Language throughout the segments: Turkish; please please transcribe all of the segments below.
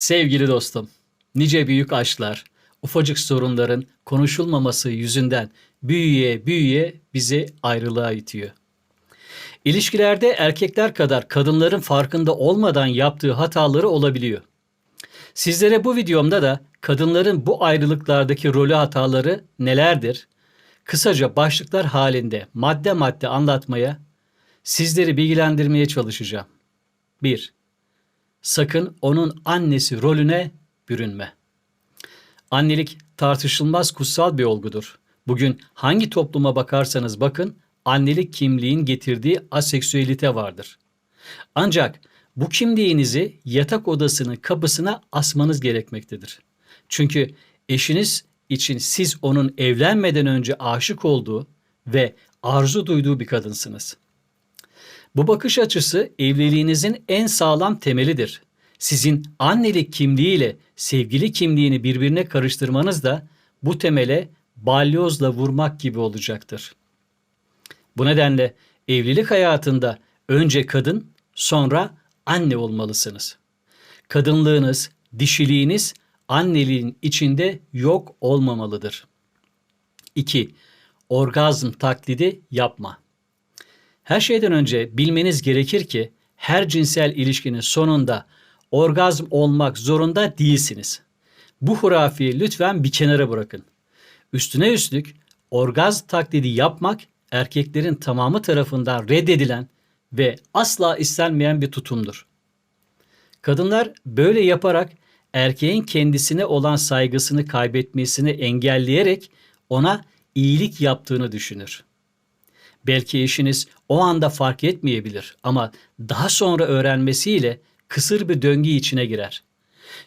Sevgili dostum, nice büyük aşklar, ufacık sorunların konuşulmaması yüzünden büyüye büyüye bizi ayrılığa itiyor. İlişkilerde erkekler kadar kadınların farkında olmadan yaptığı hataları olabiliyor. Sizlere bu videomda da kadınların bu ayrılıklardaki rolü hataları nelerdir? Kısaca başlıklar halinde madde madde anlatmaya, sizleri bilgilendirmeye çalışacağım. 1. Sakın onun annesi rolüne bürünme. Annelik tartışılmaz kutsal bir olgudur. Bugün hangi topluma bakarsanız bakın annelik kimliğin getirdiği aseksüelite vardır. Ancak bu kimliğinizi yatak odasının kapısına asmanız gerekmektedir. Çünkü eşiniz için siz onun evlenmeden önce aşık olduğu ve arzu duyduğu bir kadınsınız. Bu bakış açısı evliliğinizin en sağlam temelidir. Sizin annelik kimliğiyle sevgili kimliğini birbirine karıştırmanız da bu temele balyozla vurmak gibi olacaktır. Bu nedenle evlilik hayatında önce kadın, sonra anne olmalısınız. Kadınlığınız, dişiliğiniz anneliğin içinde yok olmamalıdır. 2. Orgazm taklidi yapma. Her şeyden önce bilmeniz gerekir ki her cinsel ilişkinin sonunda orgazm olmak zorunda değilsiniz. Bu hurafiyi lütfen bir kenara bırakın. Üstüne üstlük orgazm taklidi yapmak erkeklerin tamamı tarafından reddedilen ve asla istenmeyen bir tutumdur. Kadınlar böyle yaparak erkeğin kendisine olan saygısını kaybetmesini engelleyerek ona iyilik yaptığını düşünür. Belki eşiniz o anda fark etmeyebilir ama daha sonra öğrenmesiyle kısır bir döngü içine girer.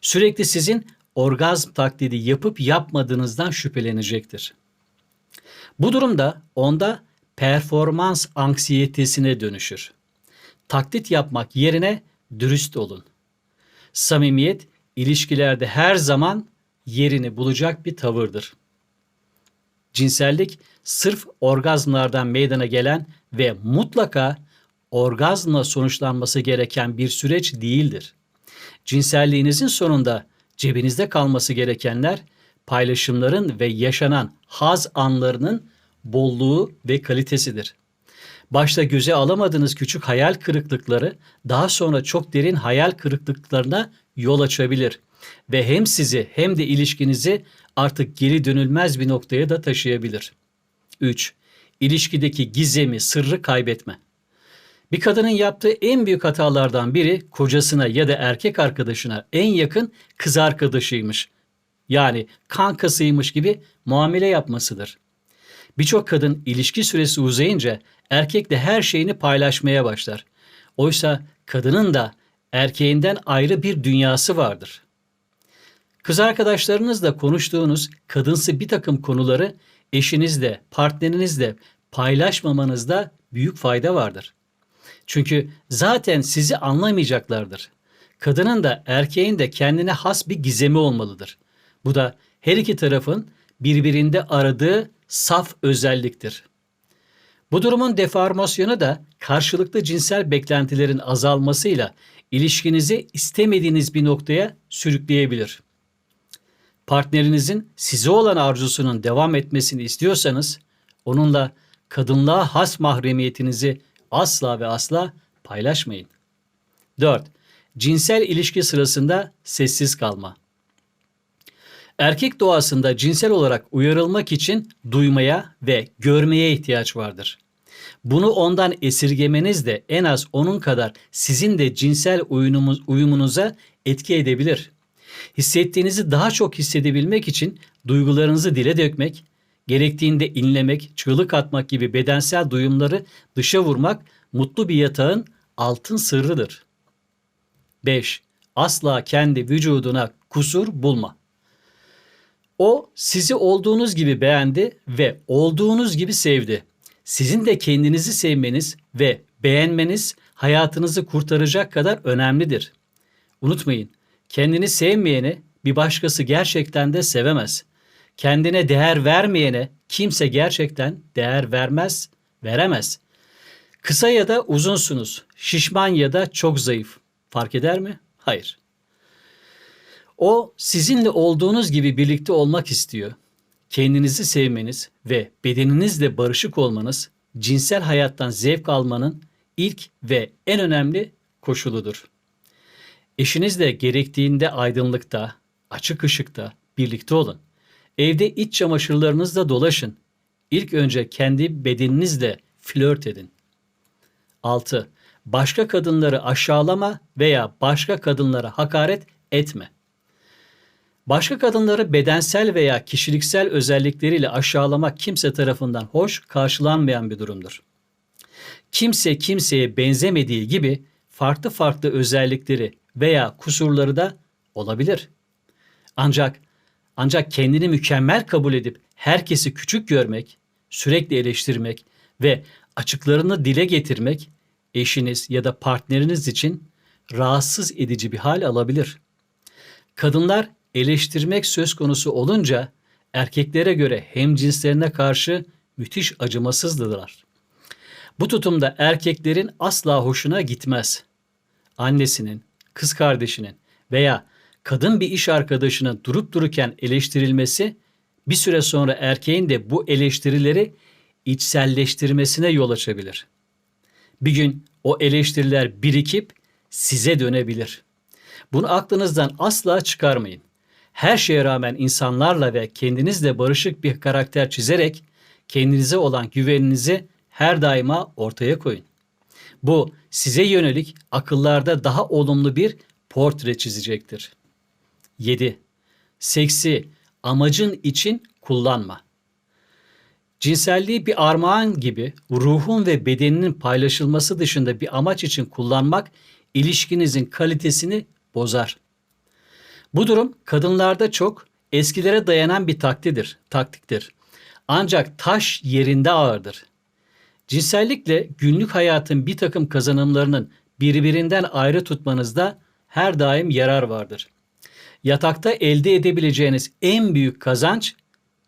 Sürekli sizin orgazm taklidi yapıp yapmadığınızdan şüphelenecektir. Bu durumda onda performans anksiyetesine dönüşür. Taklit yapmak yerine dürüst olun. Samimiyet ilişkilerde her zaman yerini bulacak bir tavırdır. Cinsellik sırf orgazmlardan meydana gelen ve mutlaka orgazmla sonuçlanması gereken bir süreç değildir. Cinselliğinizin sonunda cebinizde kalması gerekenler paylaşımların ve yaşanan haz anlarının bolluğu ve kalitesidir. Başta göze alamadığınız küçük hayal kırıklıkları daha sonra çok derin hayal kırıklıklarına yol açabilir ve hem sizi hem de ilişkinizi artık geri dönülmez bir noktaya da taşıyabilir. 3. İlişkideki gizemi, sırrı kaybetme. Bir kadının yaptığı en büyük hatalardan biri kocasına ya da erkek arkadaşına en yakın kız arkadaşıymış. Yani kankasıymış gibi muamele yapmasıdır. Birçok kadın ilişki süresi uzayınca erkekle her şeyini paylaşmaya başlar. Oysa kadının da erkeğinden ayrı bir dünyası vardır. Kız arkadaşlarınızla konuştuğunuz kadınsı bir takım konuları eşinizle, partnerinizle paylaşmamanızda büyük fayda vardır. Çünkü zaten sizi anlamayacaklardır. Kadının da erkeğin de kendine has bir gizemi olmalıdır. Bu da her iki tarafın birbirinde aradığı saf özelliktir. Bu durumun deformasyonu da karşılıklı cinsel beklentilerin azalmasıyla ilişkinizi istemediğiniz bir noktaya sürükleyebilir. Partnerinizin size olan arzusunun devam etmesini istiyorsanız onunla kadınlığa has mahremiyetinizi asla ve asla paylaşmayın. 4. Cinsel ilişki sırasında sessiz kalma. Erkek doğasında cinsel olarak uyarılmak için duymaya ve görmeye ihtiyaç vardır. Bunu ondan esirgemeniz de en az onun kadar sizin de cinsel uyumunuz, uyumunuza etki edebilir. Hissettiğinizi daha çok hissedebilmek için duygularınızı dile dökmek, gerektiğinde inlemek, çığlık atmak gibi bedensel duyumları dışa vurmak mutlu bir yatağın altın sırrıdır. 5. Asla kendi vücuduna kusur bulma. O sizi olduğunuz gibi beğendi ve olduğunuz gibi sevdi. Sizin de kendinizi sevmeniz ve beğenmeniz hayatınızı kurtaracak kadar önemlidir. Unutmayın, kendini sevmeyeni bir başkası gerçekten de sevemez. Kendine değer vermeyene kimse gerçekten değer vermez, veremez. Kısa ya da uzunsunuz, şişman ya da çok zayıf. Fark eder mi? Hayır. O sizinle olduğunuz gibi birlikte olmak istiyor. Kendinizi sevmeniz ve bedeninizle barışık olmanız cinsel hayattan zevk almanın ilk ve en önemli koşuludur. Eşinizle gerektiğinde aydınlıkta, açık ışıkta birlikte olun. Evde iç çamaşırlarınızla dolaşın. İlk önce kendi bedeninizle flört edin. 6. Başka kadınları aşağılama veya başka kadınlara hakaret etme. Başka kadınları bedensel veya kişiliksel özellikleriyle aşağılamak kimse tarafından hoş karşılanmayan bir durumdur. Kimse kimseye benzemediği gibi farklı farklı özellikleri veya kusurları da olabilir. Ancak ancak kendini mükemmel kabul edip herkesi küçük görmek, sürekli eleştirmek ve açıklarını dile getirmek eşiniz ya da partneriniz için rahatsız edici bir hal alabilir. Kadınlar eleştirmek söz konusu olunca erkeklere göre hem cinslerine karşı müthiş acımasızdırlar. Bu tutumda erkeklerin asla hoşuna gitmez. Annesinin, kız kardeşinin veya kadın bir iş arkadaşının durup dururken eleştirilmesi bir süre sonra erkeğin de bu eleştirileri içselleştirmesine yol açabilir. Bir gün o eleştiriler birikip size dönebilir. Bunu aklınızdan asla çıkarmayın. Her şeye rağmen insanlarla ve kendinizle barışık bir karakter çizerek kendinize olan güveninizi her daima ortaya koyun. Bu size yönelik akıllarda daha olumlu bir portre çizecektir. 7. Seksi amacın için kullanma. Cinselliği bir armağan gibi ruhun ve bedeninin paylaşılması dışında bir amaç için kullanmak ilişkinizin kalitesini bozar. Bu durum kadınlarda çok eskilere dayanan bir taktidir, taktiktir. Ancak taş yerinde ağırdır. Cinsellikle günlük hayatın bir takım kazanımlarının birbirinden ayrı tutmanızda her daim yarar vardır. Yatakta elde edebileceğiniz en büyük kazanç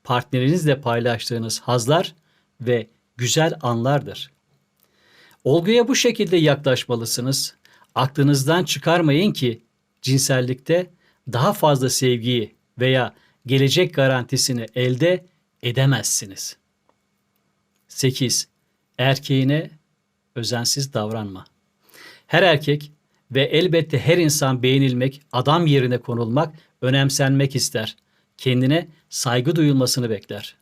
partnerinizle paylaştığınız hazlar ve güzel anlardır. Olguya bu şekilde yaklaşmalısınız. Aklınızdan çıkarmayın ki cinsellikte daha fazla sevgiyi veya gelecek garantisini elde edemezsiniz. 8. Erkeğine özensiz davranma. Her erkek ve elbette her insan beğenilmek, adam yerine konulmak, önemsenmek ister. Kendine saygı duyulmasını bekler.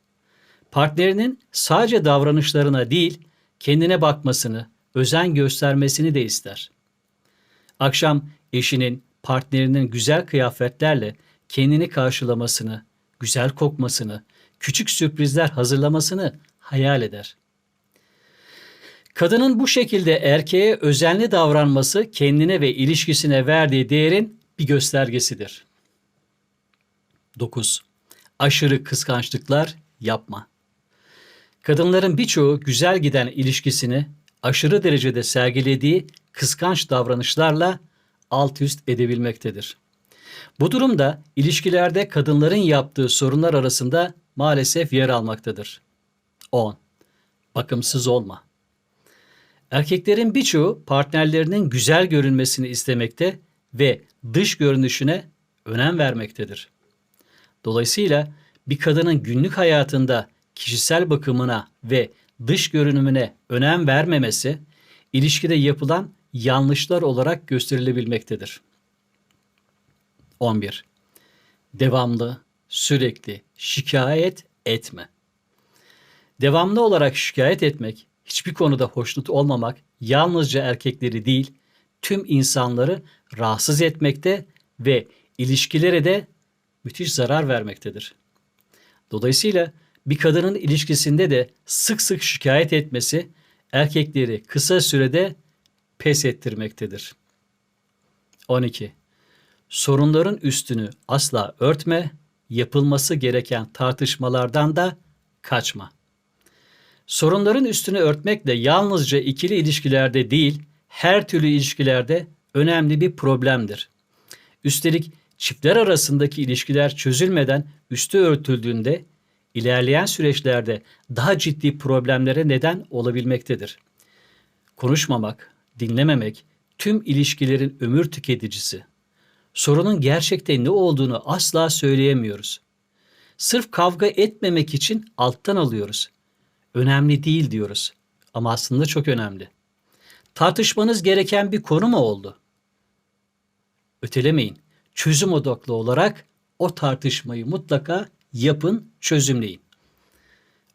Partnerinin sadece davranışlarına değil, kendine bakmasını, özen göstermesini de ister. Akşam eşinin, partnerinin güzel kıyafetlerle kendini karşılamasını, güzel kokmasını, küçük sürprizler hazırlamasını hayal eder. Kadının bu şekilde erkeğe özenli davranması kendine ve ilişkisine verdiği değerin bir göstergesidir. 9. Aşırı kıskançlıklar yapma. Kadınların birçoğu güzel giden ilişkisini aşırı derecede sergilediği kıskanç davranışlarla alt üst edebilmektedir. Bu durumda ilişkilerde kadınların yaptığı sorunlar arasında maalesef yer almaktadır. 10. Bakımsız olma. Erkeklerin birçoğu partnerlerinin güzel görünmesini istemekte ve dış görünüşüne önem vermektedir. Dolayısıyla bir kadının günlük hayatında kişisel bakımına ve dış görünümüne önem vermemesi ilişkide yapılan yanlışlar olarak gösterilebilmektedir. 11. Devamlı, sürekli şikayet etme. Devamlı olarak şikayet etmek, hiçbir konuda hoşnut olmamak yalnızca erkekleri değil, tüm insanları rahatsız etmekte ve ilişkilere de müthiş zarar vermektedir. Dolayısıyla bir kadının ilişkisinde de sık sık şikayet etmesi erkekleri kısa sürede pes ettirmektedir. 12. Sorunların üstünü asla örtme, yapılması gereken tartışmalardan da kaçma. Sorunların üstünü örtmekle yalnızca ikili ilişkilerde değil, her türlü ilişkilerde önemli bir problemdir. Üstelik çiftler arasındaki ilişkiler çözülmeden üstü örtüldüğünde ilerleyen süreçlerde daha ciddi problemlere neden olabilmektedir. Konuşmamak, dinlememek tüm ilişkilerin ömür tüketicisi. sorunun gerçekte ne olduğunu asla söyleyemiyoruz. Sırf kavga etmemek için alttan alıyoruz. Önemli değil diyoruz. Ama aslında çok önemli. Tartışmanız gereken bir konu mu oldu? Ötelemeyin. Çözüm odaklı olarak o tartışmayı mutlaka yapın, çözümleyin.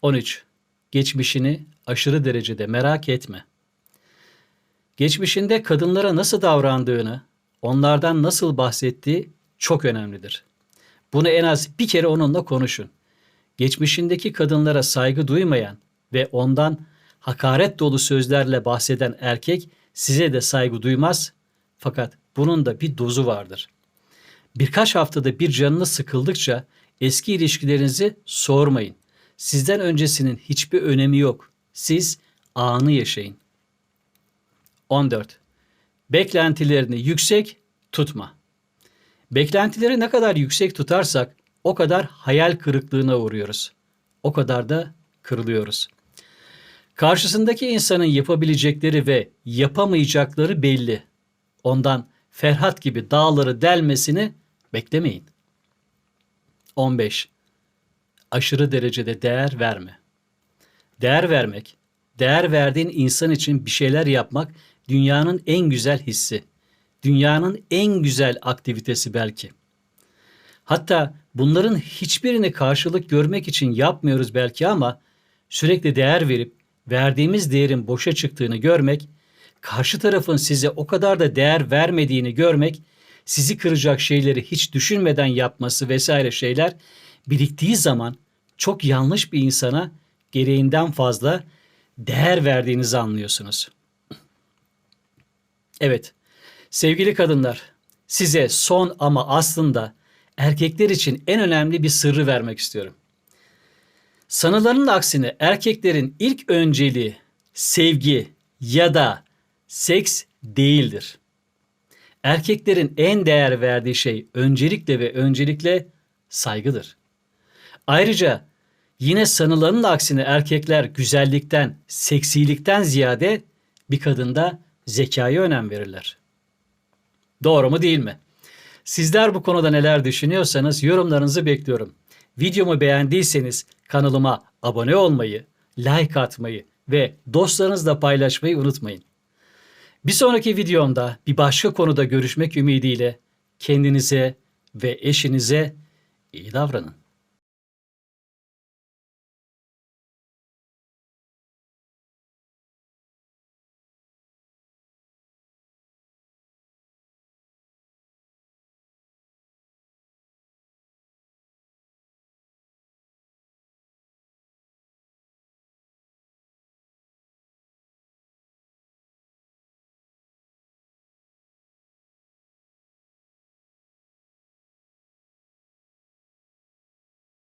13. Geçmişini aşırı derecede merak etme. Geçmişinde kadınlara nasıl davrandığını, onlardan nasıl bahsettiği çok önemlidir. Bunu en az bir kere onunla konuşun. Geçmişindeki kadınlara saygı duymayan ve ondan hakaret dolu sözlerle bahseden erkek size de saygı duymaz fakat bunun da bir dozu vardır. Birkaç haftada bir canınız sıkıldıkça eski ilişkilerinizi sormayın. Sizden öncesinin hiçbir önemi yok. Siz anı yaşayın. 14. Beklentilerini yüksek tutma. Beklentileri ne kadar yüksek tutarsak o kadar hayal kırıklığına uğruyoruz. O kadar da kırılıyoruz. Karşısındaki insanın yapabilecekleri ve yapamayacakları belli. Ondan Ferhat gibi dağları delmesini beklemeyin. 15. Aşırı derecede değer verme. Değer vermek, değer verdiğin insan için bir şeyler yapmak dünyanın en güzel hissi. Dünyanın en güzel aktivitesi belki. Hatta bunların hiçbirini karşılık görmek için yapmıyoruz belki ama sürekli değer verip verdiğimiz değerin boşa çıktığını görmek, karşı tarafın size o kadar da değer vermediğini görmek, sizi kıracak şeyleri hiç düşünmeden yapması vesaire şeyler biriktiği zaman çok yanlış bir insana gereğinden fazla değer verdiğinizi anlıyorsunuz. Evet, sevgili kadınlar, size son ama aslında erkekler için en önemli bir sırrı vermek istiyorum. Sanılanın aksine erkeklerin ilk önceliği sevgi ya da seks değildir. Erkeklerin en değer verdiği şey öncelikle ve öncelikle saygıdır. Ayrıca yine sanılanın aksine erkekler güzellikten, seksilikten ziyade bir kadında zekaya önem verirler. Doğru mu değil mi? Sizler bu konuda neler düşünüyorsanız yorumlarınızı bekliyorum. Videomu beğendiyseniz kanalıma abone olmayı, like atmayı ve dostlarınızla paylaşmayı unutmayın. Bir sonraki videomda bir başka konuda görüşmek ümidiyle kendinize ve eşinize iyi davranın.